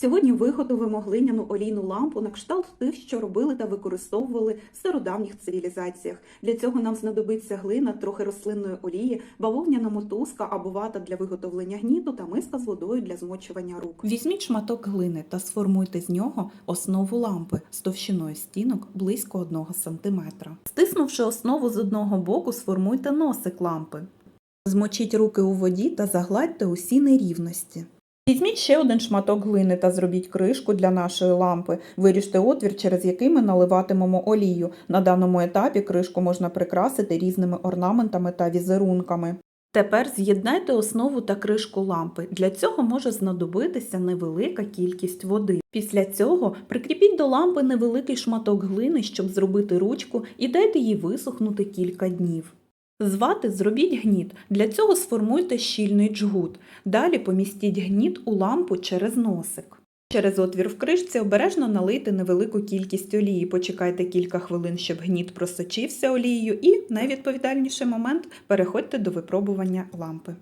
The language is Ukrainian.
Сьогодні виготовимо глиняну олійну лампу на кшталт тих, що робили та використовували в стародавніх цивілізаціях. Для цього нам знадобиться глина, трохи рослинної олії, бавовняна мотузка або вата для виготовлення гніту та миска з водою для змочування рук. Візьміть шматок глини та сформуйте з нього основу лампи з товщиною стінок близько 1 см. Стиснувши основу з одного боку, сформуйте носик лампи. Змочіть руки у воді та загладьте усі нерівності. Візьміть ще один шматок глини та зробіть кришку для нашої лампи. Виріжте отвір, через який ми наливатимемо олію. На даному етапі кришку можна прикрасити різними орнаментами та візерунками. Тепер з'єднайте основу та кришку лампи. Для цього може знадобитися невелика кількість води. Після цього прикріпіть до лампи невеликий шматок глини, щоб зробити ручку, і дайте їй висохнути кілька днів. З вати зробіть гніт. Для цього сформуйте щільний джгут. Далі помістіть гніт у лампу через носик. Через отвір в кришці обережно налийте невелику кількість олії. Почекайте кілька хвилин, щоб гніт просочився олією, і найвідповідальніший момент переходьте до випробування лампи.